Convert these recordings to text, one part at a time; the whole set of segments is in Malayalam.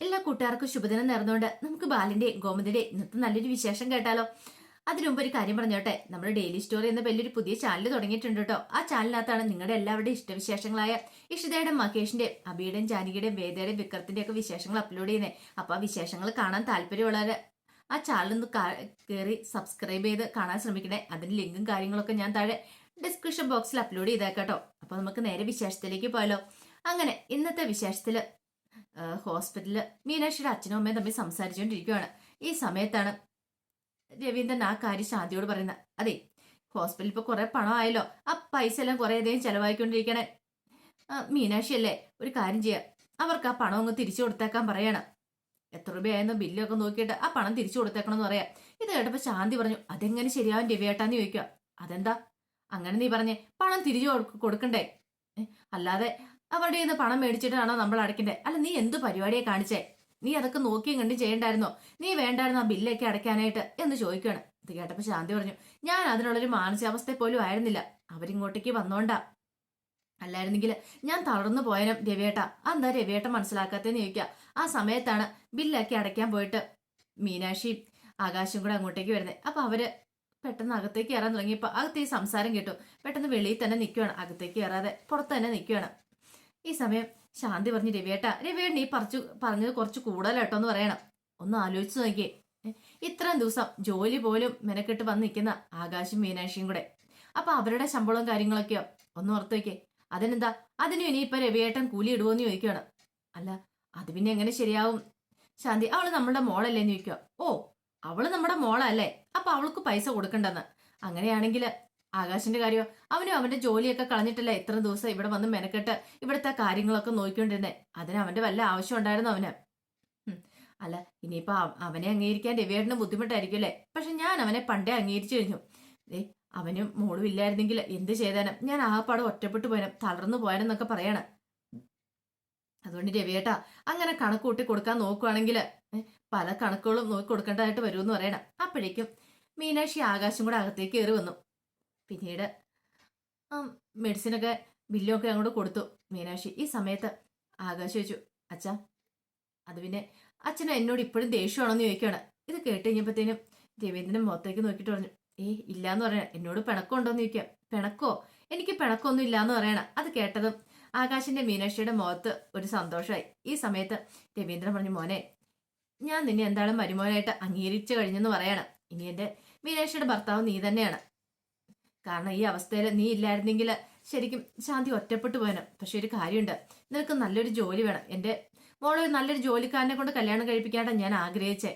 എല്ലാ കൂട്ടുകാർക്കും ശുഭദിനം നേർന്നുകൊണ്ട് നമുക്ക് ബാലിന്റെ ഗോമതിയുടെ ഇന്നത്തെ നല്ലൊരു വിശേഷം കേട്ടാലോ? അതിനുമുമ്പ് ഒരു കാര്യം പറഞ്ഞോട്ടെ. നമ്മൾ ഡെയിലി സ്റ്റോറി എന്ന വലിയൊരു പുതിയ ചാനൽ തുടങ്ങിയിട്ടുണ്ട് കേട്ടോ ആ ചാനലിനകത്താണ് നിങ്ങളുടെ എല്ലാവരുടെയും ഇഷ്ടവിശേഷങ്ങളായ ഇഷിതയുടെ മകേഷിന്റെ അബിയുടെയും ജാനകിയുടെയും വേദയുടെയും വിക്രത്തിന്റെ ഒക്കെ വിശേഷങ്ങൾ അപ്ലോഡ് ചെയ്യുന്നത് അപ്പൊ ആ വിശേഷങ്ങൾ കാണാൻ താല്പര്യമുള്ളവരെ ആ ചാനൽ ഒന്ന് കയറി സബ്സ്ക്രൈബ് ചെയ്ത് കാണാൻ ശ്രമിക്കണേ. അതിന്റെ ലിങ്കും കാര്യങ്ങളൊക്കെ ഞാൻ താഴെ ഡിസ്ക്രിപ്ഷൻ ബോക്സിൽ അപ്ലോഡ് ചെയ്തേക്കാട്ടോ അപ്പൊ നമുക്ക് നേരെ വിശേഷത്തിലേക്ക് പോയാലോ. അങ്ങനെ ഇന്നത്തെ വിശേഷത്തിൽ ഹോസ്പിറ്റലിൽ മീനാക്ഷിയുടെ അച്ഛനും അമ്മയും തമ്മിൽ സംസാരിച്ചുകൊണ്ടിരിക്കുകയാണ് ഈ സമയത്താണ് രവീന്ദ്രൻ ആ കാര്യം ശാന്തിയോട് പറയുന്നത് അതെ ഹോസ്പിറ്റലിൽ ഇപ്പൊ കുറെ പണമായല്ലോ ആ പൈസ എല്ലാം കുറെ അധികം ചെലവായിക്കൊണ്ടിരിക്കണേ. മീനാക്ഷി അല്ലേ ഒരു കാര്യം ചെയ്യാം. അവർക്ക് ആ പണം അങ്ങ് തിരിച്ചു കൊടുത്തേക്കാൻ പറയണം. എത്ര രൂപയായിരുന്നു ബില്ലൊക്കെ നോക്കിയിട്ട് ആ പണം തിരിച്ചു കൊടുത്തേക്കണമെന്ന് പറയാം. ഇത് കേട്ടപ്പോ ശാന്തി പറഞ്ഞു അതെങ്ങനെ ശരിയാവും രവിയേട്ടാന്ന് ചോദിക്കുക അതെന്താ? അങ്ങനെ നീ പറഞ്ഞേ പണം തിരിച്ചു കൊടുക്കണ്ടേ? അല്ലാതെ അവരുടെ നിന്ന് പണം മേടിച്ചിട്ടാണോ നമ്മൾ അടയ്ക്കണ്ടേ? അല്ല നീ എന്ത് പരിപാടിയെ കാണിച്ചേ? നീ അതൊക്കെ നോക്കിയും കണ്ടും ചെയ്യണ്ടായിരുന്നോ? നീ വേണ്ടായിരുന്നോ ആ ബില്ലൊക്കെ അടയ്ക്കാനായിട്ട്? എന്ന് ചോദിക്കുകയാണ് ഇത് കേട്ടപ്പോ ശാന്തി പറഞ്ഞു ഞാൻ അതിനുള്ളൊരു മാനസികാവസ്ഥ പോലും ആയിരുന്നില്ല. അവരിങ്ങോട്ടേക്ക് വന്നോണ്ടാ. അല്ലായിരുന്നെങ്കിൽ ഞാൻ തളർന്നു പോയനും രവിയേട്ട. എന്താ രവിയേട്ട മനസ്സിലാക്കാത്തേന്ന് ചോദിക്കുക ആ സമയത്താണ് ബില്ലൊക്കെ അടയ്ക്കാൻ പോയിട്ട് മീനാക്ഷിയും ആകാശും കൂടെ അങ്ങോട്ടേക്ക് വരുന്നത് അപ്പൊ അവർ പെട്ടെന്ന് അകത്തേക്ക് കയറാൻ തുടങ്ങിയപ്പോ അകത്ത് ഈ സംസാരം കേട്ടു. പെട്ടെന്ന് വെളിയിൽ തന്നെ നിൽക്കുകയാണ് അകത്തേക്ക് കയറാതെ പുറത്ത് തന്നെ നിൽക്കുകയാണ് ഈ സമയം ശാന്തി പറഞ്ഞു രവിയേട്ട രവിയേട്ടൻ ഈ പറിച്ചു പറഞ്ഞത് കുറച്ച് കൂടുതലാട്ടോ എന്ന് പറയണം. ഒന്ന് ആലോചിച്ച് നോക്കിയേ. ഇത്രയും ദിവസം ജോലി പോലും മെനക്കെട്ട് വന്ന് നിൽക്കുന്ന ആകാശും മീനാക്ഷിയും കൂടെ. അപ്പൊ അവരുടെ ശമ്പളവും കാര്യങ്ങളൊക്കെയോ? ഒന്ന് ഓർത്ത് നോക്കിയേ. അതിനെന്താ? അതിനും ഇപ്പൊ രവിയേട്ടൻ കൂലി ഇടുവോന്ന് ചോദിക്കുകയാണ് അല്ല അത് പിന്നെ എങ്ങനെ ശരിയാവും? ശാന്തി അവൾ നമ്മളുടെ മോളല്ലേന്ന് ചോദിക്കുക ഓ അവൾ നമ്മുടെ മോളല്ലേ. അപ്പൊ അവൾക്ക് പൈസ കൊടുക്കണ്ടെന്ന്. അങ്ങനെയാണെങ്കിൽ ആകാശിന്റെ കാര്യമോ? അവനും അവന്റെ ജോലിയൊക്കെ കളഞ്ഞിട്ടല്ലേ ഇത്ര ദിവസം ഇവിടെ വന്ന് മെനക്കെട്ട് ഇവിടുത്തെ കാര്യങ്ങളൊക്കെ നോക്കിക്കൊണ്ടിരുന്നേ. അതിന് അവന്റെ വല്ല ആവശ്യം ഉണ്ടായിരുന്നു അവന്? അല്ല ഇനിയിപ്പോ അവ- അവനെ അംഗീകരിക്കാൻ രവിയേട്ടന് ബുദ്ധിമുട്ടായിരിക്കും അല്ലേ പക്ഷെ ഞാൻ അവനെ പണ്ടേ അംഗീകരിച്ചു കഴിഞ്ഞു. ഏ അവനും മോളും ഇല്ലായിരുന്നെങ്കിൽ എന്ത് ചെയ്താനും? ഞാൻ ആകപ്പാട് ഒറ്റപ്പെട്ടു പോയാലും തളർന്നു പോയാനെന്നൊക്കെ പറയാണ്. അതുകൊണ്ട് രവിയേട്ടാ അങ്ങനെ കണക്ക് കൂട്ടി കൊടുക്കാൻ നോക്കുവാണെങ്കിൽ പല കണക്കുകളും നോക്കി കൊടുക്കേണ്ടതായിട്ട് വരുമെന്ന് പറയണം. അപ്പോഴേക്കും മീനാക്ഷി ആകാശം കൂടെ അകത്തേക്ക് കയറി വന്നു. പിന്നീട് മെഡിസിനൊക്കെ ബില്ലൊക്കെ അങ്ങോട്ട് കൊടുത്തു മീനാക്ഷി. ഈ സമയത്ത് ആകാശ് ചോദിച്ചു അച്ഛ അത് പിന്നെ അച്ഛന് എന്നോട് ഇപ്പോഴും ദേഷ്യമാണെന്ന് ചോദിക്കുകയാണ്. ഇത് കേട്ട് കഴിഞ്ഞപ്പോഴത്തേനും രവീന്ദ്രൻ മുഖത്തേക്ക് നോക്കിയിട്ട് പറഞ്ഞു ഏ ഇല്ലാന്ന് പറയണ എന്നോട് പിണക്കമുണ്ടോന്ന് ചോദിക്കാം പിണക്കോ? എനിക്ക് പിണക്കമൊന്നും ഇല്ലാന്ന് പറയണ. അത് കേട്ടതും ആകാശിന്റെ മീനാക്ഷിയുടെ മുഖത്ത് ഒരു സന്തോഷമായി. ഈ സമയത്ത് രവീന്ദ്രൻ പറഞ്ഞു മോനെ ഞാൻ നിന്നെ എന്താണ് മരുമോനായിട്ട് അംഗീകരിച്ചു കഴിഞ്ഞെന്ന് പറയണം. ഇനി എന്റെ മീനാക്ഷിയുടെ ഭർത്താവ് നീ തന്നെയാണ്. കാരണം ഈ അവസ്ഥയിൽ നീ ഇല്ലായിരുന്നെങ്കിൽ ശരിക്കും ശാന്തി ഒറ്റപ്പെട്ടു പോയനും. പക്ഷെ ഒരു കാര്യമുണ്ട്. നിനക്ക് നല്ലൊരു ജോലി വേണം. എന്റെ മോളെ നല്ലൊരു ജോലിക്കാരനെ കൊണ്ട് കല്യാണം കഴിപ്പിക്കാനാണ് ഞാൻ ആഗ്രഹിച്ചേ.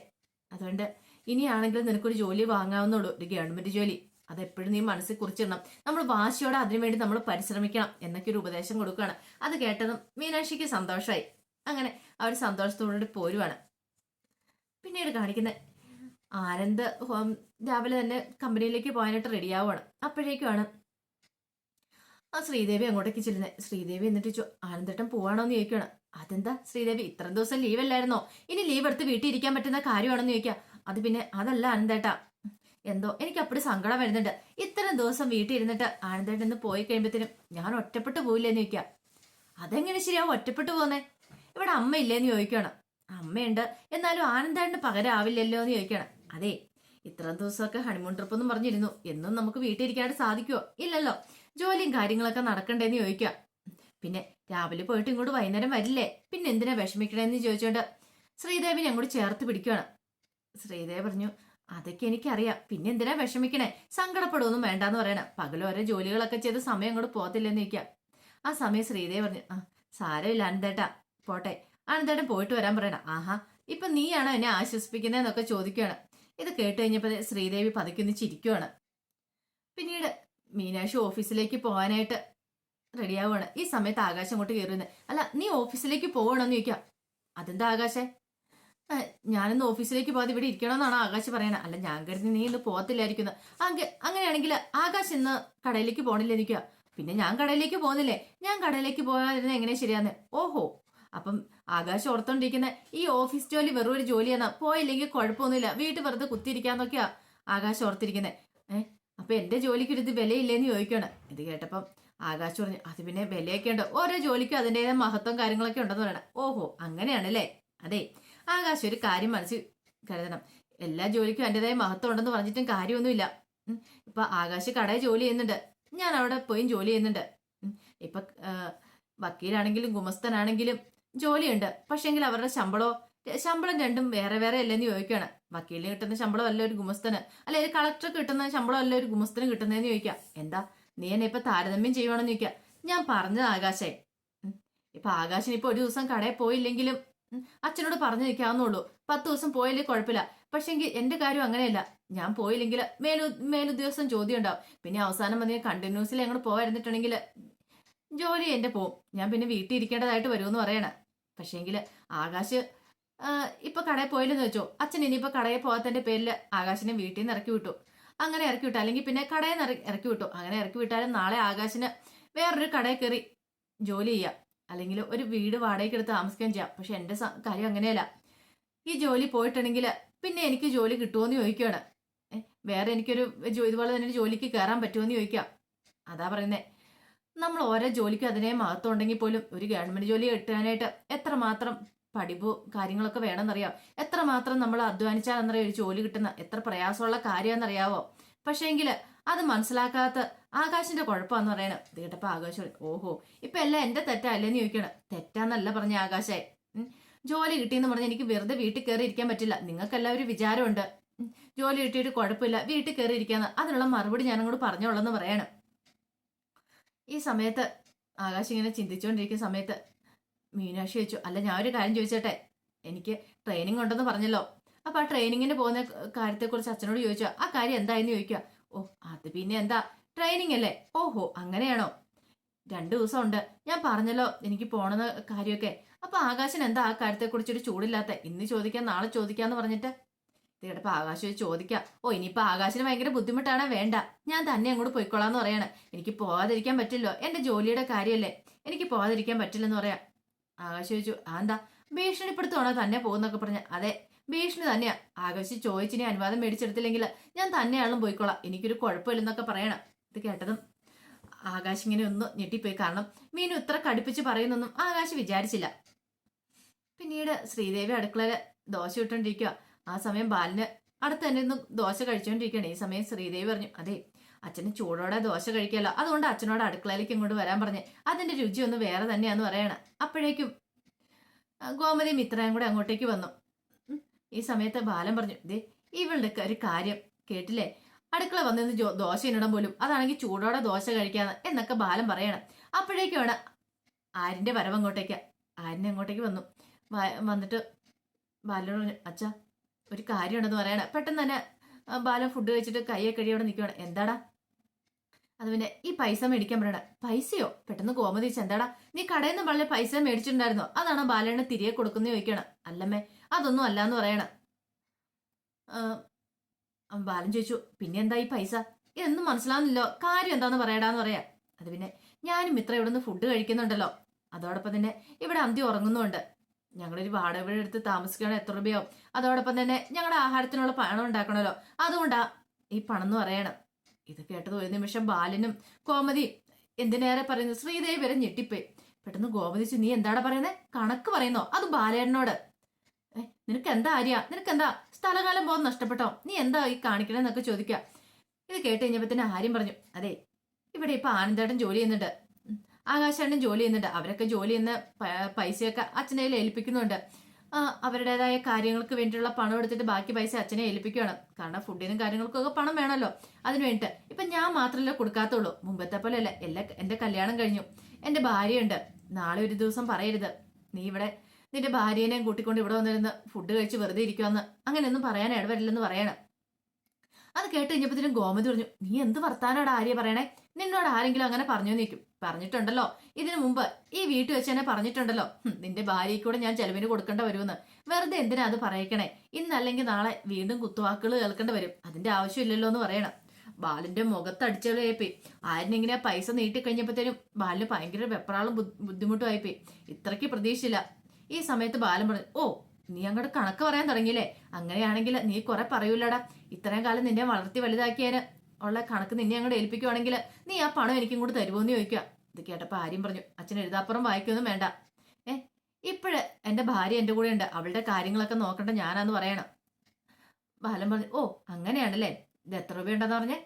അതുകൊണ്ട് ഇനിയാണെങ്കിലും നിനക്കൊരു ജോലി വാങ്ങാവുന്നുള്ളൂ ഒരു ഗവൺമെന്റ് ജോലി. അതെപ്പോഴും നീ മനസ്സിൽ കുറിച്ചിടണം. നമ്മൾ വാശിയോടെ അതിനുവേണ്ടി നമ്മൾ പരിശ്രമിക്കണം എന്നൊക്കെ ഒരു ഉപദേശം കൊടുക്കുകയാണ്. അത് കേട്ടതും മീനാക്ഷിക്ക് സന്തോഷമായി അങ്ങനെ അവർ സന്തോഷത്തോടുകൂടി പോരുവാണ്. പിന്നീട് കാണിക്കുന്ന ആനന്ദ് ഹോം രാവിലെ തന്നെ കമ്പനിയിലേക്ക് പോകാനായിട്ട് റെഡിയാവുകയാണ് അപ്പോഴേക്കുമാണ് ആ ശ്രീദേവി അങ്ങോട്ടേക്ക് ചെല്ലുന്നത് ശ്രീദേവി എന്നിട്ട് ചോ ആനന്ദേട്ടൻ പോവാണോ എന്ന് ചോദിക്കുകയാണ് അതെന്താ ശ്രീദേവി? ഇത്രയും ദിവസം ലീവ് അല്ലായിരുന്നോ? ഇനി ലീവ് എടുത്ത് വീട്ടിൽ ഇരിക്കാൻ പറ്റുന്ന കാര്യമാണെന്ന് ചോദിക്കുക അത് പിന്നെ അതല്ല ആനന്ദേട്ടാ. എന്തോ എനിക്ക് അപ്പോഴും സങ്കടം വരുന്നുണ്ട്. ഇത്രയും ദിവസം വീട്ടിൽ ഇരുന്നിട്ട് ആനന്ദേട്ടൻ ഇന്ന് പോയി കഴിയുമ്പോഴത്തേനും ഞാൻ ഒറ്റപ്പെട്ടു പോയില്ലേന്ന് ചോദിക്കുക അതെങ്ങനെ ശരിയാവും ഒറ്റപ്പെട്ടു പോകുന്നേ ഇവിടെ അമ്മ ഇല്ലേന്ന് ചോദിക്കുകയാണ് അമ്മയുണ്ട്. എന്നാലും ആനന്ദേട്ടന് പകരാവില്ലല്ലോ എന്ന് ചോദിക്കുകയാണ് അതെ ഇത്രയും ദിവസമൊക്കെ ഹണിമൂൺ ട്രിപ്പ് ഒന്നും പറഞ്ഞിരുന്നു. എന്നും നമുക്ക് വീട്ടിലിരിക്കാണ്ട് സാധിക്കുമോ ഇല്ലല്ലോ. ജോലിയും കാര്യങ്ങളൊക്കെ നടക്കണ്ടേന്ന് ചോദിക്കുക പിന്നെ രാവിലെ പോയിട്ട് ഇങ്ങോട്ട് വൈകുന്നേരം വരില്ലേ? പിന്നെ എന്തിനാ വിഷമിക്കണേന്ന് ചോദിച്ചോണ്ട് ശ്രീദേവിനെ അങ്ങോട്ട് ചേർത്ത് പിടിക്കുകയാണ് ശ്രീദേവി പറഞ്ഞു അതൊക്കെ എനിക്കറിയാം. പിന്നെ എന്തിനാ വിഷമിക്കണേ? സങ്കടപ്പെടുമൊന്നും വേണ്ടാന്ന് പറയണം. പകലോരോ ജോലികളൊക്കെ ചെയ്ത് സമയം അങ്ങോട്ട് പോകത്തില്ലെന്ന് ചോദിക്കാം ആ സമയം ശ്രീദേവി പറഞ്ഞു ആ സാരമില്ല അനന്തേട്ടാ. പോട്ടെ. അനന്തേട്ടൻ പോയിട്ട് വരാൻ പറയണം. ആഹാ. ഇപ്പൊ നീയാണോ എന്നെ ആശ്വസിപ്പിക്കുന്നതെന്നൊക്കെ ചോദിക്കുകയാണ് ഇത് കേട്ട് കഴിഞ്ഞപ്പോൾ ശ്രീദേവി പതുക്കൊന്ന് ചിരിക്കുവാണ്. പിന്നീട് മീനാക്ഷി ഓഫീസിലേക്ക് പോകാനായിട്ട് റെഡിയാവുകയാണ് ഈ സമയത്ത് ആകാശം അങ്ങോട്ട് കയറുന്നത് അല്ല നീ ഓഫീസിലേക്ക് പോകണമെന്ന് ചോദിക്കാം അതെന്താ ആകാശേ? "ഏ, ഞാനിന്ന് ഓഫീസിലേക്ക് പോകാതെ ഇവിടെ ഇരിക്കണമെന്നാണ് ആകാശ് പറയണത് അല്ല ഞാൻ കരുതി നീ ഇന്ന് പോകത്തില്ലായിരിക്കുന്നു. അങ്ങ അങ്ങനെയാണെങ്കിൽ ആകാശ് ഇന്ന് കടയിലേക്ക് പോകണില്ല പിന്നെ ഞാൻ കടയിലേക്ക് പോകുന്നില്ലേ? ഞാൻ കടയിലേക്ക് പോകാതിരുന്ന എങ്ങനെ ശരിയാന്ന്? ഓഹോ അപ്പം ആകാശം ഓർത്തോണ്ടിരിക്കുന്ന ഈ ഓഫീസ് ജോലി വെറും ഒരു ജോലിയാണ് പോയില്ലെങ്കിൽ കുഴപ്പമൊന്നുമില്ല വീട്ടിൽ വെറുതെ കുത്തിയിരിക്കാന്നൊക്കെയാ ആകാശം ഓർത്തിരിക്കുന്നത് ഏഹ് അപ്പൊ എന്റെ ജോലിക്ക് ഒരു ഇത് വിലയില്ലേന്ന് ചോദിക്കണം. ഇത് കേട്ടപ്പം ആകാശ് പറഞ്ഞു അത് പിന്നെ വിലയൊക്കെ ഉണ്ട്? ഓരോ ജോലിക്കും അതിന്റെതായ മഹത്വം കാര്യങ്ങളൊക്കെ ഉണ്ടെന്ന് പറയണം. ഓഹോ അങ്ങനെയാണല്ലേ? അതെ. ആകാശ് ഒരു കാര്യം മനസ്സിൽ കരുതണം. എല്ലാ ജോലിക്കും അതിന്റെതായ മഹത്വം ഉണ്ടെന്ന് പറഞ്ഞിട്ടും കാര്യമൊന്നുമില്ല. ഇപ്പൊ ആകാശ് കടയിൽ ജോലി ചെയ്യുന്നുണ്ട്. ഞാൻ അവിടെ പോയി ജോലി ചെയ്യുന്നുണ്ട്. ഇപ്പൊ വക്കീലാണെങ്കിലും ഗുമസ്തനാണെങ്കിലും ജോലിയുണ്ട്. പക്ഷെങ്കിൽ അവരുടെ ശമ്പളോ ശമ്പളം രണ്ടും വേറെ വേറെ അല്ലെന്ന് ചോദിക്കുകയാണ് വക്കീലിന് കിട്ടുന്ന ശമ്പളം അല്ല ഒരു ഗുമസ്തന്. അല്ലെ ഒരു കളക്ടർ കിട്ടുന്ന ശമ്പളം അല്ല ഒരു ഗുമസ്തന് കിട്ടുന്നതെന്ന് ചോദിക്കാം. എന്താ നീ എന്നെ ഇപ്പൊ താരതമ്യം ചെയ്യുവാണെന്ന് ചോദിക്കാം. ഞാൻ പറഞ്ഞത് ആകാശേ. ഇപ്പൊ ആകാശിന് ഇപ്പൊ ഒരു ദിവസം കടയിൽ പോയില്ലെങ്കിലും അച്ഛനോട് പറഞ്ഞു നിൽക്കാവുന്നുള്ളൂ പത്ത് ദിവസം പോയാലേ കുഴപ്പമില്ല. പക്ഷെങ്കിൽ എന്റെ കാര്യം അങ്ങനെയല്ല. ഞാൻ പോയില്ലെങ്കിൽ മേലു മേലുദ്യോഗസ്ഥൻ ചോദ്യം ഉണ്ടാവും. പിന്നെ അവസാനം വന്ന് കണ്ടിന്യൂസിൽ അങ്ങോട്ട് പോകാതിരുന്നിട്ടുണ്ടെങ്കിൽ ജോലി എന്റെ പോവും. ഞാൻ പിന്നെ വീട്ടിൽ ഇരിക്കേണ്ടതായിട്ട് വരുമെന്ന് പറയണ. പക്ഷേങ്കിൽ ആകാശ് ഇപ്പൊ കടയിൽ പോയില്ലെന്ന് വെച്ചോ അച്ഛൻ ഇനിയിപ്പോ കടയിൽ പോകാത്തതിന്റെ പേരിൽ ആകാശിനെ വീട്ടിൽ നിന്ന് ഇറക്കി വിട്ടു. അങ്ങനെ ഇറക്കി വിട്ടു. അല്ലെങ്കിൽ പിന്നെ കടയിൽ നിന്ന് ഇറക്കി വിട്ടു. അങ്ങനെ ഇറക്കി വിട്ടാലും നാളെ ആകാശിന് വേറൊരു കടയിൽ കയറി ജോലി ചെയ്യാം. അല്ലെങ്കിൽ ഒരു വീട് വാടകയ്ക്ക് എടുത്ത് താമസിക്കുകയും ചെയ്യാം. പക്ഷെ എന്റെ കാര്യം അങ്ങനെയല്ല. ഈ ജോലി പോയിട്ടുണ്ടെങ്കിൽ പിന്നെ എനിക്ക് ജോലി കിട്ടുമോന്ന് ചോദിക്കുകയാണ്. വേറെ എനിക്കൊരു ഇതുപോലെ തന്നെ ജോലിക്ക് കയറാൻ പറ്റുമോ എന്ന് ചോദിക്കാം. അതാ പറയുന്നേ. നമ്മൾ ഓരോ ജോലിക്കും അതിനെ മഹത്വം ഉണ്ടെങ്കിൽ പോലും ഒരു ഗവൺമെന്റ് ജോലി കിട്ടാനായിട്ട് എത്രമാത്രം പഠിപ്പു കാര്യങ്ങളൊക്കെ വേണമെന്നറിയാം. എത്രമാത്രം നമ്മൾ അധ്വാനിച്ചാൽ എന്നറിയാം ഒരു ജോലി കിട്ടുന്ന എത്ര പ്രയാസമുള്ള കാര്യമെന്നറിയാവോ പക്ഷേങ്കിൽ അത് മനസ്സിലാക്കാത്ത ആകാശിന്റെ കുഴപ്പമെന്ന് പറയണം. ഇത് കേട്ടപ്പോ ആകാശം ഓഹോ ഇപ്പൊ എല്ലാം എന്റെ തെറ്റല്ലേന്ന് ചോദിക്കണം. തെറ്റാന്നല്ല പറഞ്ഞ ആകാശായി ജോലി കിട്ടിയെന്ന് പറഞ്ഞാൽ എനിക്ക് വെറുതെ വീട്ടിൽ കയറി ഇരിക്കാൻ പറ്റില്ല. നിങ്ങൾക്ക് എല്ലാവരും വിചാരമുണ്ട്. ജോലി കിട്ടിയിട്ട് കുഴപ്പമില്ല വീട്ടിൽ കയറി ഇരിക്കാന്ന്. അതിനുള്ള മറുപടി ഞാൻ അങ്ങോട്ട് പറഞ്ഞോളെന്ന് പറയണം. ഈ സമയത്ത് ആകാശ് ഇങ്ങനെ ചിന്തിച്ചുകൊണ്ടിരിക്കുന്ന സമയത്ത് മീനാക്ഷി ചോദിച്ചു അല്ല ഞാൻ ഒരു കാര്യം ചോദിച്ചോട്ടെ? എനിക്ക് ട്രെയിനിങ് ഉണ്ടെന്ന് പറഞ്ഞല്ലോ. അപ്പൊ ആ ട്രെയിനിങ്ങിന് പോകുന്ന കാര്യത്തെക്കുറിച്ച് അച്ഛനോട് ചോദിച്ചോ ആ കാര്യം എന്തായെന്ന് ചോദിക്കുക? ഓ അത് പിന്നെ എന്താ? ട്രെയിനിങ് അല്ലേ? ഓഹോ അങ്ങനെയാണോ? രണ്ടു ദിവസം ഉണ്ട് ഞാൻ പറഞ്ഞല്ലോ എനിക്ക് പോണെന്ന കാര്യമൊക്കെ. അപ്പൊ ആകാശൻ എന്താ ആ കാര്യത്തെക്കുറിച്ച് ഒരു ചൂടില്ലാത്ത ഇന്ന് ചോദിക്കാം നാളെ ചോദിക്കാന്ന് പറഞ്ഞിട്ട് തീടപ്പ ആകാശം ചോദിക്കാം. ഓ ഇനിയിപ്പോ ആകാശിന് ഭയങ്കര ബുദ്ധിമുട്ടാണ്? വേണ്ട. ഞാൻ തന്നെ അങ്ങോട്ട് പോയിക്കോളാന്ന് പറയാണ്. എനിക്ക് പോവാതിരിക്കാൻ പറ്റില്ലോ. എന്റെ ജോലിയുടെ കാര്യമല്ലേ എനിക്ക് പോകാതിരിക്കാൻ പറ്റില്ലെന്ന് പറയാം. ആകാശ് ചോദിച്ചു ആ എന്താ? ഭീഷണിപ്പെടുത്തുവാണോ തന്നെ പോകുന്നൊക്കെ പറഞ്ഞ. അതെ ഭീഷണി തന്നെയാ. ആകാശ് ചോദിച്ചിനി അനുവാദം മേടിച്ചെടുത്തില്ലെങ്കിൽ ഞാൻ തന്നെയാളും പോയിക്കോളാം. എനിക്കൊരു കുഴപ്പമില്ലെന്നൊക്കെ പറയണം. ഇത് കേട്ടതും ആകാശ് ഇങ്ങനെ ഒന്ന് ഞെട്ടിപ്പോയി. കാരണം മീനു ഇത്ര കടുപ്പിച്ച് പറയുന്നൊന്നും ആകാശ് വിചാരിച്ചില്ല. പിന്നീട് ശ്രീദേവി അടുക്കളയിൽ ദോശ ഇട്ടോണ്ടിരിക്കുക ആ സമയം ബാലിന് അടുത്ത് തന്നെ ഒന്ന് ദോശ കഴിച്ചുകൊണ്ടിരിക്കുകയാണ് ഈ സമയം ശ്രീദേവി പറഞ്ഞു അതെ അച്ഛന് ചൂടോടെ ദോശ കഴിക്കല്ല അതുകൊണ്ട് അച്ഛനോട് അടുക്കളയിലേക്ക് ഇങ്ങോട്ട് വരാൻ പറഞ്ഞ് അതിന്റെ രുചി ഒന്ന് വേറെ തന്നെയാന്ന് പറയണം. അപ്പോഴേക്കും ഗോമതി മിത്രയും കൂടെ അങ്ങോട്ടേക്ക് വന്നു. ഈ സമയത്ത് ബാലൻ പറഞ്ഞു ദേ ഇവളുടെ ഒരു കാര്യം കേട്ടില്ലേ? അടുക്കള വന്നിരുന്ന് ദോശ ഇടണം പോലും. അതാണെങ്കിൽ ചൂടോടെ ദോശ കഴിക്കാന്ന് എന്നൊക്കെ ബാലൻ പറയണം. അപ്പോഴേക്കുമാണ് ആരിന്റെ വരവ് അങ്ങോട്ടേക്ക് ആരിനെ അങ്ങോട്ടേക്ക് വന്നു. വന്നിട്ട് ബാലനോട് പറഞ്ഞു അച്ഛാ ഒരു കാര്യമുണ്ടെന്ന് പറയണേ. പെട്ടെന്ന് തന്നെ ബാലൻ ഫുഡ് കഴിച്ചിട്ട് കൈയെ കഴിയോടെ നിൽക്കുകയാണ് എന്താടാ? അത് പിന്നെ ഈ പൈസ മേടിക്കാൻ പറയണ. പൈസയോ? പെട്ടെന്ന് കോമതി എന്താടാ? നീ കടയിൽ നിന്ന് വളരെ പൈസ മേടിച്ചിട്ടുണ്ടായിരുന്നോ? അതാണ് ബാലനെ തിരികെ കൊടുക്കുന്ന ചോദിക്കണം. അല്ലമ്മേ അതൊന്നും അല്ലാന്ന് പറയണം. ആ, ആ, ബാലൻ ചോദിച്ചു പിന്നെ എന്താ ഈ പൈസ? ഇതൊന്നും മനസ്സിലാവുന്നില്ലോ. കാര്യം എന്താന്ന് പറയടാന്ന് പറയാ. അത് പിന്നെ ഞാനും ഇത്ര ഇവിടെ നിന്ന് ഫുഡ് കഴിക്കുന്നുണ്ടല്ലോ. അതോടൊപ്പം തന്നെ ഇവിടെ അന്തി ഉറങ്ങുന്നുണ്ട് ഞങ്ങളൊരു വാടക വീട് എടുത്ത് താമസിക്കണം എത്ര രൂപയോ? അതോടൊപ്പം തന്നെ ഞങ്ങളുടെ ആഹാരത്തിനുള്ള പണം ഉണ്ടാക്കണമല്ലോ. അതുകൊണ്ടാ ഈ പണം എന്ന് പറയണം. ഇത് കേട്ടത് ഒരു നിമിഷം ബാലനും കോമതി എന്തിനേറെ പറയുന്നു? ശ്രീദേവി വരെ ഞെട്ടിപ്പോയി. പെട്ടെന്ന് ഗോമതി നീ എന്താണ് പറയുന്നത് കണക്ക് പറയുന്നോ? അത് ബാലേട്ടനോട്. ഏ നിനക്ക് എന്താ ആര്യ? നിനക്ക് എന്താ സ്ഥലകാലം ബോധം നഷ്ടപ്പെട്ടോ? നീ എന്താ ഈ കാണിക്കണെന്നൊക്കെ ചോദിക്കുക. ഇത് കേട്ട് കഴിഞ്ഞപ്പോ തന്നെ ആര്യം പറഞ്ഞു അതെ ഇവിടെ ഇപ്പൊ ആനന്ദേട്ടൻ ജോലി ചെയ്യുന്നുണ്ട്. ആകാശേട്ടൻ ജോലി ചെയ്യുന്നുണ്ട് അവരൊക്കെ ജോലി ചെയ്യുന്ന പൈസയൊക്കെ അച്ഛനെ ഏൽപ്പിക്കുന്നുണ്ട്. അവരുടേതായ കാര്യങ്ങൾക്ക് വേണ്ടിയുള്ള പണം എടുത്തിട്ട് ബാക്കി പൈസ അച്ഛനെ ഏൽപ്പിക്കുകയാണ്. കാരണം ഫുഡിനും കാര്യങ്ങൾക്കൊക്കെ പണം വേണമല്ലോ അതിന് വേണ്ടിയിട്ട്. ഇപ്പൊ ഞാൻ മാത്രമല്ല കൊടുക്കാത്തുള്ളൂ. മുമ്പത്തെ പോലെ അല്ല എല്ലാ എന്റെ കല്യാണം കഴിഞ്ഞു. എന്റെ ഭാര്യയുണ്ട്. നാളെ ഒരു ദിവസം പറയരുത്. നീ ഇവിടെ നിന്റെ ഭാര്യേനെയും കൂട്ടിക്കൊണ്ട് ഇവിടെ വന്നിരുന്ന് ഫുഡ് കഴിച്ച് വെറുതെ ഇരിക്കുമെന്ന് അങ്ങനെയൊന്നും പറയാൻ ഇടവരില്ലെന്ന് പറയണം. അത് കേട്ട് കഴിഞ്ഞപ്പോഴത്തേനും ഗോമതി പറഞ്ഞു നീ എന്ത് വർത്താനോട് ആര്യ പറയണേ? നിന്നോട് ആരെങ്കിലും അങ്ങനെ പറഞ്ഞു നിൽക്കും പറഞ്ഞിട്ടുണ്ടല്ലോ. ഇതിനു മുമ്പ് ഈ വീട്ടിൽ വെച്ച് തന്നെ പറഞ്ഞിട്ടുണ്ടല്ലോ. നിന്റെ ഭാര്യയ്ക്ക് കൂടെ ഞാൻ ചെലവിന് കൊടുക്കേണ്ട വരുമെന്ന്. വെറുതെ എന്തിനാ അത് പറയക്കണേ? ഇന്നല്ലെങ്കിൽ നാളെ വീണ്ടും കുത്തുവാക്കുകൾ കേൾക്കേണ്ടി വരും. അതിന്റെ ആവശ്യമില്ലല്ലോ എന്ന് പറയണം. ബാലിന്റെ മുഖത്തടിച്ചേപ്പി ആരിനിങ്ങനെ പൈസ നീട്ടിക്കഴിഞ്ഞപ്പോഴത്തേനും ബാലിന് ഭയങ്കര വെപ്രാളും ബുദ്ധി- ബുദ്ധിമുട്ടും ആയിപ്പോയി. ഇത്രയ്ക്ക് പ്രതീക്ഷയില്ല. ഈ സമയത്ത് ബാലൻ പറഞ്ഞു ഓ നീ അങ്ങോട്ട് കണക്ക് പറയാൻ തുടങ്ങിയില്ലേ? അങ്ങനെയാണെങ്കിൽ നീ കുറെ പറയൂലടാ ഇത്രയും കാലം നിന്നെ വളർത്തി വലുതാക്കിയതിന് ഉള്ള കണക്ക് നിന്നെ അങ്ങോട്ട് ഏൽപ്പിക്കുവാണെങ്കിൽ നീ ആ പണം എനിക്കും കൂടെ തരുമോന്ന് ചോദിക്കുക. ഇത് കേട്ടപ്പോ ആര്യം പറഞ്ഞു അച്ഛൻ എഴുതാപ്പുറം വായിക്കൊന്നും വേണ്ട. ഏ ഇപ്പോഴ് എന്റെ ഭാര്യ എന്റെ കൂടെ ഉണ്ട്. അവളുടെ കാര്യങ്ങളൊക്കെ നോക്കണ്ട ഞാനാന്ന് പറയണം. ബാലൻ പറഞ്ഞു ഓ അങ്ങനെയാണല്ലേ? ഇത് എത്ര രൂപയുണ്ടെന്ന് പറഞ്ഞേ?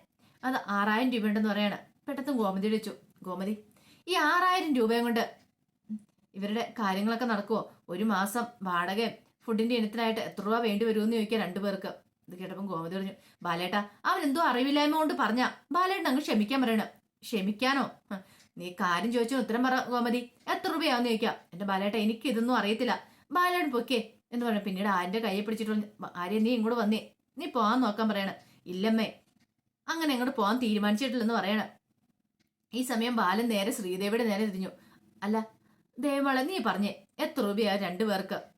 അത് ആറായിരം രൂപയുണ്ടെന്ന് പറയണം. പെട്ടെന്ന് ഗോമതി വിളിച്ചു ഗോമതി ഈ ആറായിരം രൂപയും കൊണ്ട് ഇവരുടെ കാര്യങ്ങളൊക്കെ നടക്കുമോ ഒരു മാസം വാടകയും ഫുഡിന്റെ ഇനത്തിനായിട്ട് എത്ര രൂപ വേണ്ടി വരുമെന്ന് ചോദിക്കാം രണ്ടുപേർക്ക് ഇത് കേട്ടപ്പം ഗോമതി പറഞ്ഞു ബാലേട്ടാ എന്തോ അറിവില്ലായ്മ കൊണ്ട് പറഞ്ഞ ബാലേട്ടൻ അങ്ങ് ക്ഷമിക്കാൻ പറയണം. ക്ഷമിക്കാനോ? നീ കാര്യം ചോദിച്ചോ ഉത്തരം പറ ഗോമതി. എത്ര രൂപയാവെന്ന് ചോദിക്കാം. എന്റെ ബാലേട്ട എനിക്ക് ഇതൊന്നും അറിയത്തില്ല. ബാലേട്ടൻ പൊക്കേ എന്ന് പറഞ്ഞു. പിന്നീട് ആര്യന്റെ കയ്യെ പിടിച്ചിട്ട് ആര്യ നീ ഇങ്ങോട്ട് വന്നേ. നീ പോവാൻ നോക്കാൻ പറയണം. ഇല്ലമ്മേ. അങ്ങനെ അങ്ങോട്ട് പോകാൻ തീരുമാനിച്ചിട്ടില്ലെന്ന് പറയണം. ഈ സമയം ബാലൻ നേരെ ശ്രീദേവിയുടെ നേരെ തിരിഞ്ഞു. അല്ല ദേവമാളെ നീ പറഞ്ഞേ എത്ര രൂപയാ രണ്ടു പേർക്ക്?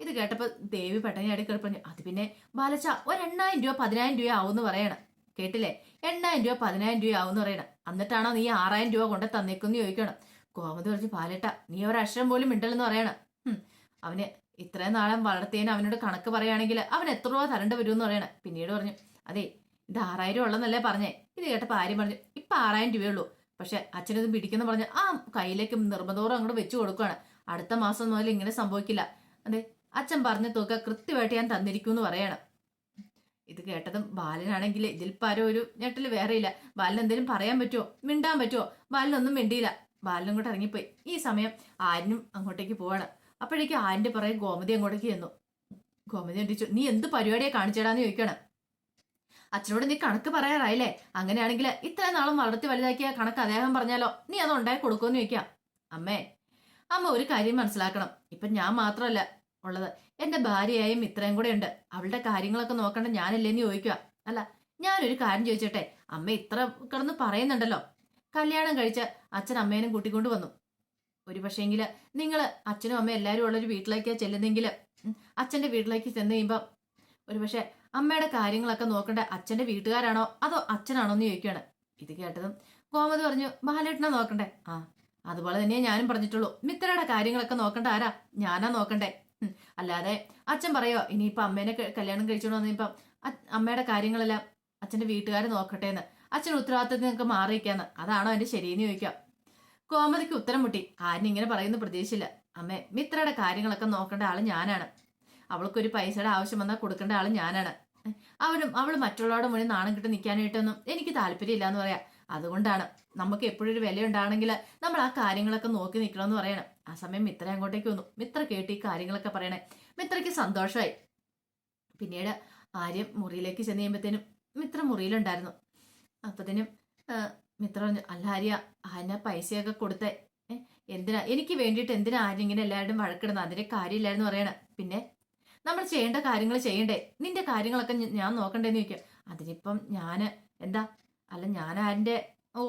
ഇത് കേട്ടപ്പോൾ ദേവി പെട്ടെന്ന് അടുക്കള പറഞ്ഞു അത് പിന്നെ ബാലച്ച ഒരു എണ്ണായിരം രൂപ പതിനായിരം രൂപ ആവുമെന്ന് പറയണം. കേട്ടില്ലേ? എണ്ണായിരം രൂപ പതിനായിരം രൂപ ആവുമെന്ന് പറയണം. എന്നിട്ടാണോ നീ ആറായിരം രൂപ കൊണ്ട് തന്നേക്കെന്ന് ചോദിക്കണം. ഗോമതി പറഞ്ഞു പാലട്ട നീ ഒരക്ഷരം പോലും മിണ്ടല്ലെന്ന് പറയണം. അവന് ഇത്രയും നാളെ വളർത്തിയതിന് അവനോട് കണക്ക് പറയുകയാണെങ്കിൽ അവൻ എത്ര രൂപ തരേണ്ടി വരുമെന്ന് പറയണം. പിന്നീട് പറഞ്ഞു അതെ ഇത് ആറായിരം ഉള്ളെന്നല്ലേ പറഞ്ഞേ. ഇത് കേട്ടപ്പോൾ ആര്യം പറഞ്ഞു ഇപ്പൊ ആറായിരം രൂപയുള്ളൂ പക്ഷെ അച്ഛനത് പിടിക്കുന്ന പറഞ്ഞ് ആ കയ്യിലേക്ക് നിർബന്ധപൂർവം അങ്ങോട്ട് വെച്ചു കൊടുക്കുകയാണ്. അടുത്ത മാസം മുതൽ ഇങ്ങനെ സംഭവിക്കില്ല. അതെ അച്ഛൻ പറഞ്ഞ തുക കൃത്യമായിട്ട് ഞാൻ തന്നിരിക്കും എന്ന് പറയണം. ഇത് കേട്ടതും ബാലനാണെങ്കിൽ ഇതിൽ പരം ഒരു ഞെട്ടൽ വേറെ ഇല്ല ബാലൻ എന്തെങ്കിലും പറയാൻ പറ്റുമോ മിണ്ടാൻ പറ്റുമോ ബാലനൊന്നും മിണ്ടിയില്ല. ബാലനും കൂടെ ഇറങ്ങിപ്പോയി. ഈ സമയം ആര്യനും അങ്ങോട്ടേക്ക് പോവാണ്. അപ്പോഴേക്കും ആരിന്റെ പുറകെ ഗോമതി അങ്ങോട്ടേക്ക് ചെന്നു. ഗോമതി ചോദിച്ചു നീ എന്ത് പരിപാടിയെ കാണിച്ചേടാന്ന് ചോദിക്കണം? അച്ഛനോട് നീ കണക്ക് പറയാറായില്ലേ? അങ്ങനെയാണെങ്കിൽ ഇത്രയും നാളും വളർത്തി വലുതാക്കിയ കണക്ക് അദ്ദേഹം പറഞ്ഞാലോ? നീ അത് ഉണ്ടായി കൊടുക്കുമെന്ന് ചോദിക്കാം. അമ്മേ അമ്മ ഒരു കാര്യം മനസ്സിലാക്കണം. ഇപ്പൊ ഞാൻ മാത്രമല്ല ഉള്ളത്. എന്റെ ഭാര്യയായും ഇത്രയും കൂടെ ഉണ്ട്. അവളുടെ കാര്യങ്ങളൊക്കെ നോക്കണ്ട ഞാനല്ലേന്ന് ചോദിക്കുക. അല്ല ഞാനൊരു കാര്യം ചോദിച്ചോട്ടെ? അമ്മ ഇത്ര കിടന്ന് പറയുന്നുണ്ടല്ലോ. കല്യാണം കഴിച്ച് അച്ഛൻ അമ്മേനും കൂട്ടിക്കൊണ്ട് വന്നു. ഒരു പക്ഷേങ്കിൽ നിങ്ങൾ അച്ഛനും അമ്മയും എല്ലാവരും ഉള്ളൊരു വീട്ടിലേക്ക് ചെല്ലുന്നെങ്കിൽ അച്ഛന്റെ വീട്ടിലേക്ക് ചെന്ന് കഴിയുമ്പോൾ ഒരു പക്ഷേ അമ്മയുടെ കാര്യങ്ങളൊക്കെ നോക്കേണ്ട അച്ഛന്റെ വീട്ടുകാരാണോ അതോ അച്ഛനാണോ എന്ന് ചോദിക്കുകയാണ്. ഇത് കേട്ടതും ഗോമതി പറഞ്ഞു ബാലേട്ടനെ നോക്കണ്ടേ? ആ അതുപോലെ തന്നെയേ ഞാനും പറഞ്ഞിട്ടുള്ളൂ. മിത്രയുടെ കാര്യങ്ങളൊക്കെ നോക്കണ്ട ആരാ? ഞാനാ നോക്കണ്ടേ. അല്ലാതെ അച്ഛൻ പറയോ ഇനിയിപ്പൊ അമ്മേനെ കല്യാണം കഴിച്ചോണ്ട് വന്നിപ്പം അമ്മയുടെ കാര്യങ്ങളെല്ലാം അച്ഛന്റെ വീട്ടുകാർ നോക്കട്ടെ എന്ന് അച്ഛൻ ഉത്തരവാദിത്തത്തിൽ നിങ്ങൾക്ക് മാറിയിക്കാന്ന് അതാണോ എന്റെ ശരിയെന്ന് ചോദിക്കാം കോമതിക്ക് ഉത്തരം മുട്ടി. ആരും ഇങ്ങനെ പറയുന്ന പ്രതീക്ഷയില്ല. അമ്മേ മിത്രയുടെ കാര്യങ്ങളൊക്കെ നോക്കേണ്ട ആൾ ഞാനാണ്. അവൾക്കൊരു പൈസയുടെ ആവശ്യം വന്നാൽ കൊടുക്കേണ്ട ആൾ ഞാനാണ്. അവനും അവൾ മറ്റുള്ളവരുടെ മുന്നിൽ നാണം കിട്ടി നിൽക്കാനായിട്ടൊന്നും എനിക്ക് താല്പര്യമില്ല എന്ന് പറയാം. അതുകൊണ്ടാണ് നമുക്ക് എപ്പോഴും ഒരു വില ഉണ്ടാണെങ്കിൽ നമ്മൾ ആ കാര്യങ്ങളൊക്കെ നോക്കി നിൽക്കണമെന്ന് പറയണം. ആ സമയം മിത്ര അങ്ങോട്ടേക്ക് വന്നു. മിത്ര കേട്ട് ഈ കാര്യങ്ങളൊക്കെ പറയണേ. മിത്രയ്ക്ക് സന്തോഷമായി പിന്നീട് ആര്യം മുറിയിലേക്ക് ചെന്ന് കഴിയുമ്പോഴത്തേനും മിത്ര മുറിയിലുണ്ടായിരുന്നു. അപ്പത്തേനും മിത്ര പറഞ്ഞു അല്ല ആര്യ ആന പൈസയൊക്കെ കൊടുത്തേ. എന്തിനാ? എനിക്ക് വേണ്ടിയിട്ട് എന്തിനാ ആര്യം ഇങ്ങനെ എല്ലാവരുടെയും വഴക്കിടുന്നത്? അതിന്റെ കാര്യമില്ലായിരുന്നു പറയണ. പിന്നെ നമ്മൾ ചെയ്യേണ്ട കാര്യങ്ങൾ ചെയ്യണ്ടേ? നിന്റെ കാര്യങ്ങളൊക്കെ ഞാൻ നോക്കണ്ടേന്ന് ചോദിക്കാം. അതിനിപ്പം ഞാൻ എന്താ? അല്ല ഞാൻ ആരിന്റെ ഓ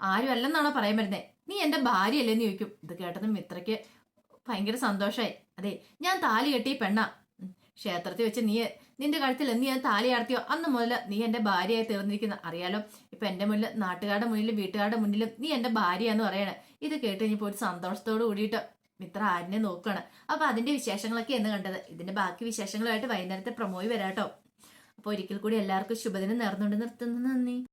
ആരും അല്ലെന്നാണോ പറയാൻ വരുന്നേ? നീ എന്റെ ഭാര്യയല്ലേന്ന് ചോദിക്കും. ഇത് കേട്ടതും മിത്രയ്ക്ക് ഭയങ്കര സന്തോഷമായി അതെ ഞാൻ താലി കെട്ടി പെണ്ണ. ക്ഷേത്രത്തിൽ വെച്ച് നീ നിന്റെ കഴുത്തിൽ എന്ന് ഞാൻ താലി ആർത്തിയോ? അന്ന് മുതൽ നീ എന്റെ ഭാര്യയായി തീർന്നിരിക്കുന്ന. അറിയാലോ ഇപ്പൊ എന്റെ മുന്നിൽ നാട്ടുകാരുടെ മുന്നിലും വീട്ടുകാരുടെ മുന്നിലും നീ എന്റെ ഭാര്യയാന്ന് പറയണേ. ഇത് കേട്ട് കഴിഞ്ഞപ്പോ ഒരു സന്തോഷത്തോട് കൂടിയിട്ട് മിത്ര ആരിനെ നോക്കുകയാണ് അപ്പൊ അതിന്റെ വിശേഷങ്ങളൊക്കെ എന്ന് കണ്ടത്. ഇതിന്റെ ബാക്കി വിശേഷങ്ങളുമായിട്ട് വൈകുന്നേരത്തെ പ്രമോയി വരാട്ടോ. അപ്പൊ ഒരിക്കൽ കൂടി എല്ലാവർക്കും ശുഭദിനം നേർന്നുകൊണ്ട് നിർത്തുന്നു. നന്ദി.